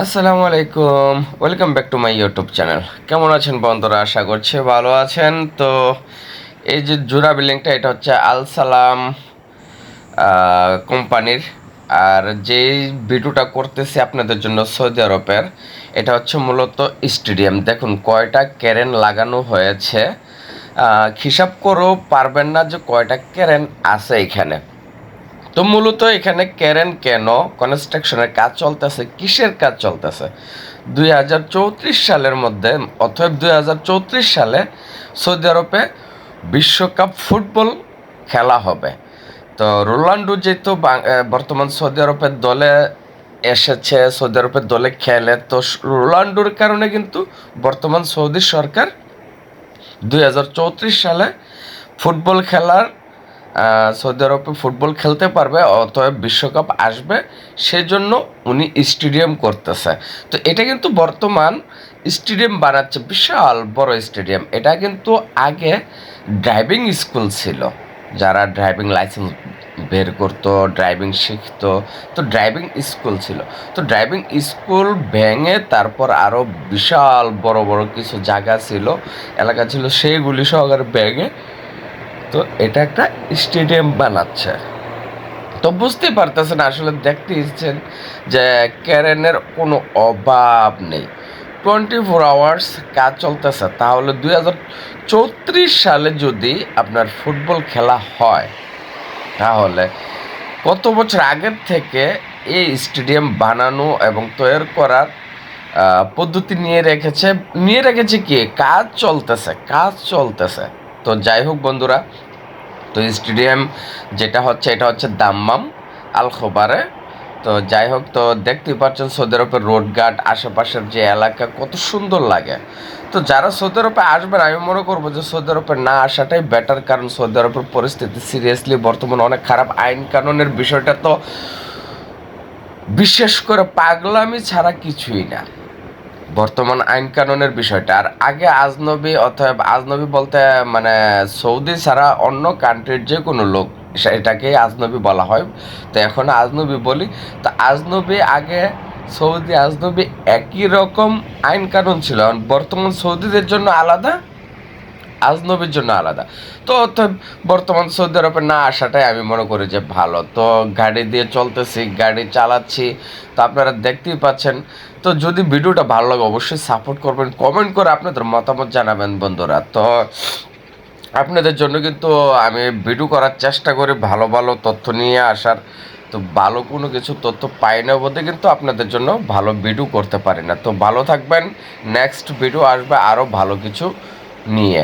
আসসালামু আলাইকুম। Welcome back to my YouTube channel কেমন আছেন বন্ধুরা? আশা করছি ভালো আছেন। তো এই যে জোড়া বিল্ডিংটা এটা হচ্ছে আল সালাম কোম্পানির। আর যে ভিডিওটা করতেছি আপনাদের জন্য সৌদি আরবের, এটা হচ্ছে মূলত স্টেডিয়াম। দেখুন, কয়টা ক্যারেন লাগানো হয়েছে। হিসাব করেও পারবেন না যে কয়টা ক্যারেন আছে এখানে। তো মূলত এখানে ক্যারেন কেন কনস্ট্রাকশনের কাজ চলতেছে, কিসের কাজ চলতেছে? দুই হাজার চৌত্রিশ সালের মধ্যে অথবা দুই হাজার চৌত্রিশ সালে সৌদি আরবে বিশ্বকাপ ফুটবল খেলা হবে। তো রোনাল্ডো যেহেতু বর্তমান সৌদি আরবের দলে এসেছে, সৌদি আরবের দলে খেলে, তো রোনাল্ডোর কারণে কিন্তু বর্তমান সৌদি সরকার দুই হাজার চৌত্রিশ সালে ফুটবল খেলার সৌদি আরবে ফুটবল খেলতে পারবে, অতএব বিশ্বকাপ আসবে, সেজন্য উনি স্টেডিয়াম করতেছে। তো এটা কিন্তু বর্তমান স্টেডিয়াম বানাচ্ছে, বিশাল বড় স্টেডিয়াম। এটা কিন্তু আগে ড্রাইভিং স্কুল ছিল। যারা ড্রাইভিং লাইসেন্স বের করতো ড্রাইভিং শিখতো, তো ড্রাইভিং স্কুল ছিল। তো ড্রাইভিং স্কুল ভেঙে তারপর আরও বিশাল বড় বড় কিছু জায়গা ছিল, এলাকা ছিল, সেইগুলি সহকারে ভেঙে তো এটা একটা স্টেডিয়াম বানাচ্ছে। তো বুঝতেই পারতেছেন, আসলে দেখতে ইচ্ছেন যে ক্যারেনের কোনো অভাব নেই। টোয়েন্টি ফোর আওয়ার্স কাজ চলতেছে। তাহলে দুই চৌত্রিশ সালে যদি আপনার ফুটবল খেলা হয়, তাহলে কত বছর আগের থেকে এই স্টেডিয়াম বানানো এবং তৈরি করার পদ্ধতি নিয়ে রেখেছে নিয়ে রেখেছে কি? কাজ চলতেছে কাজ চলতেছে। তো যাই হোক বন্ধুরা, তো স্টেডিয়াম যেটা হচ্ছে, এটা হচ্ছে দাম্মাম আল খোবারে তো যাই হোক, তো দেখতেই পাচ্ছেন সৌদি আরবের রোড ঘাট আশেপাশের যে এলাকা, কত সুন্দর লাগে। তো যারা সৌদি আরবে আসবেন, আমি মনে করব যে সৌদি আরবে না আসাটাই বেটার কারণ সৌদি আরবের পরিস্থিতি সিরিয়াসলি বর্তমানে অনেক খারাপ। আইন কানুনের বিষয়টা তো বিশেষ করে পাগলামি ছাড়া কিছুই না। বর্তমান আইন কানুনের বিষয়টা। আর আগে আজনবী অথবা আজনবী বলতে মানে সৌদি ছাড়া অন্য কান্ট্রির যে কোনো লোক এটাকে আজনবী বলা হয়। তো এখন আজনবী বলি, তো আজনবী আগে সৌদি আজনবী একই রকম আইন কানুন ছিল। বর্তমান সৌদিদের জন্য আলাদা আজনবীর জন্য আলাদা। তো বর্তমান সৌদি আরবে না আসাটাই আমি মনে করি যে ভালো। তো গাড়ি দিয়ে চলতেছি, গাড়ি চালাচ্ছি, তো আপনারা দেখতেই পাচ্ছেন। তো যদি ভিডিওটা ভালো লাগে অবশ্যই সাপোর্ট করবেন কমেন্ট করে আপনাদের মতামত জানাবেন বন্ধুরা। তো আপনাদের জন্য কিন্তু আমি ভিডিও করার চেষ্টা করি ভালো ভালো তথ্য নিয়ে আসার। তো ভালো কোনো কিছু তথ্য পাই না বলতে কিন্তু আপনাদের জন্য ভালো ভিডিও করতে পারি না। তো ভালো থাকবেন নেক্সট ভিডিও আসবে আরও ভালো কিছু নিয়ে।